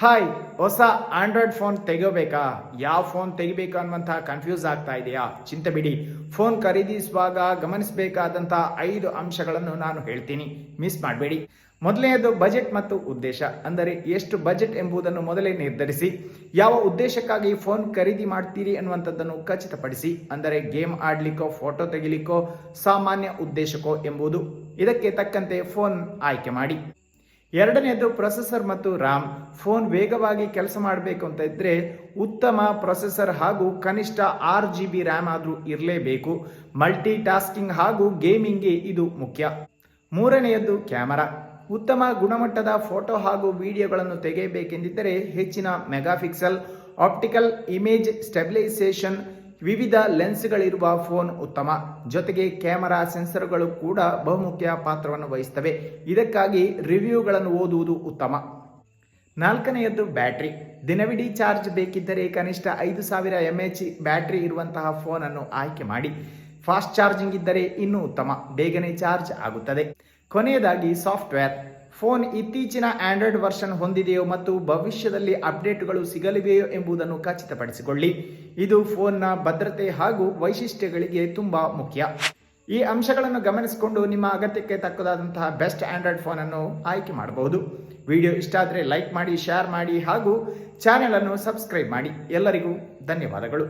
Hi ಹೊಸ Android phone ತೆಗೋಬೇಕಾ ಯಾವ phone ತೆಗಿಬೇಕು ಅನ್ನುವಂತಹ ಕನ್ಫ್ಯೂಸ್ ಆಗ್ತಾ ಇದೆಯಾ? ಚಿಂತೆ ಬಿಡಿ. ಫೋನ್ ಖರೀದಿಸುವಾಗ ಗಮನಿಸಬೇಕಾದಂತಹ ಐದು ಅಂಶಗಳನ್ನು ನಾನು ಹೇಳ್ತೀನಿ. ಮಿಸ್ ಮಾಡಬೇಡಿ. ಮೊದಲನೆಯದು ಬಜೆಟ್ ಮತ್ತು ಉದ್ದೇಶ. ಅಂದರೆ ಎಷ್ಟು ಬಜೆಟ್ ಎಂಬುದನ್ನು ಮೊದಲೇ ನಿರ್ಧರಿಸಿ. ಯಾವ ಉದ್ದೇಶಕ್ಕಾಗಿ ಫೋನ್ ಖರೀದಿ ಮಾಡ್ತೀರಿ ಅನ್ನುವಂಥದ್ದನ್ನು ಖಚಿತಪಡಿಸಿ. ಅಂದರೆ ಗೇಮ್ ಆಡ್ಲಿಕ್ಕೋ ಫೋಟೋ ತೆಗಿಲಿಕ್ಕೋ, ಸಾಮಾನ್ಯ ಉದ್ದೇಶಕ್ಕೋ ಎಂಬುದು. ಇದಕ್ಕೆ ತಕ್ಕಂತೆ ಫೋನ್ ಆಯ್ಕೆ ಮಾಡಿ. ಎರಡನೆಯದು ಪ್ರೊಸೆಸರ್ ಮತ್ತು ರಾಮ್. ಫೋನ್ ವೇಗವಾಗಿ ಕೆಲಸ ಮಾಡಬೇಕು ಅಂತ ಇದ್ರೆ ಉತ್ತಮ ಪ್ರೊಸೆಸರ್ ಹಾಗೂ ಕನಿಷ್ಠ ಆರು ಜಿ ಬಿ ರ್ಯಾಮ್ ಆದರೂ ಇರಲೇಬೇಕು. ಮಲ್ಟಿ ಟಾಸ್ಕಿಂಗ್ ಹಾಗೂ ಗೇಮಿಂಗ್ಗೆ ಇದು ಮುಖ್ಯ. ಮೂರನೆಯದ್ದು ಕ್ಯಾಮರಾ. ಉತ್ತಮ ಗುಣಮಟ್ಟದ ಫೋಟೋ ಹಾಗೂ ವಿಡಿಯೋಗಳನ್ನು ತೆಗೆಯಬೇಕೆಂದಿದ್ದರೆ ಹೆಚ್ಚಿನ ಮೆಗಾಪಿಕ್ಸೆಲ್, ಆಪ್ಟಿಕಲ್ ಇಮೇಜ್ ಸ್ಟೆಬಿಲೈಸೇಷನ್ ವಿವಿಧ ಲೆನ್ಸ್ಗಳಿರುವ ಫೋನ್ ಉತ್ತಮ. ಜೊತೆಗೆ ಕ್ಯಾಮರಾ ಸೆನ್ಸರ್ಗಳು ಕೂಡ ಬಹುಮುಖ್ಯ ಪಾತ್ರವನ್ನು ವಹಿಸ್ತವೆ. ಇದಕ್ಕಾಗಿ ರಿವ್ಯೂಗಳನ್ನು ಓದುವುದು ಉತ್ತಮ. ನಾಲ್ಕನೆಯದ್ದು ಬ್ಯಾಟ್ರಿ. ದಿನವಿಡೀ ಚಾರ್ಜ್ ಬೇಕಿದ್ದರೆ ಕನಿಷ್ಠ ಐದು ಸಾವಿರ ಎಂ ಎಚ್ ಬ್ಯಾಟ್ರಿ ಇರುವಂತಹ ಫೋನನ್ನು ಆಯ್ಕೆ ಮಾಡಿ. ಫಾಸ್ಟ್ ಚಾರ್ಜಿಂಗ್ ಇದ್ದರೆ ಇನ್ನೂ ಉತ್ತಮ. ಬೇಗನೆ ಚಾರ್ಜ್ ಆಗುತ್ತದೆ. ಕೊನೆಯದಾಗಿ ಸಾಫ್ಟ್ವೇರ್. ಫೋನ್ ಇತ್ತೀಚಿನ ಆಂಡ್ರಾಯ್ಡ್ ವರ್ಷನ್ ಹೊಂದಿದೆಯೋ ಮತ್ತು ಭವಿಷ್ಯದಲ್ಲಿ ಅಪ್ಡೇಟ್ಗಳು ಸಿಗಲಿವೆಯೋ ಎಂಬುದನ್ನು ಖಚಿತಪಡಿಸಿಕೊಳ್ಳಿ. ಇದು ಫೋನ್ನ ಭದ್ರತೆ ಹಾಗೂ ವೈಶಿಷ್ಟ್ಯಗಳಿಗೆ ತುಂಬ ಮುಖ್ಯ. ಈ ಅಂಶಗಳನ್ನು ಗಮನಿಸಿಕೊಂಡು ನಿಮ್ಮ ಅಗತ್ಯಕ್ಕೆ ತಕ್ಕದಾದಂತಹ ಬೆಸ್ಟ್ ಆಂಡ್ರಾಯ್ಡ್ ಫೋನನ್ನು ಆಯ್ಕೆ ಮಾಡಬಹುದು. ವಿಡಿಯೋ ಇಷ್ಟ ಆದರೆ ಲೈಕ್ ಮಾಡಿ, ಶೇರ್ ಮಾಡಿ ಹಾಗೂ ಚಾನೆಲ್ ಅನ್ನು ಸಬ್ಸ್ಕ್ರೈಬ್ ಮಾಡಿ. ಎಲ್ಲರಿಗೂ ಧನ್ಯವಾದಗಳು.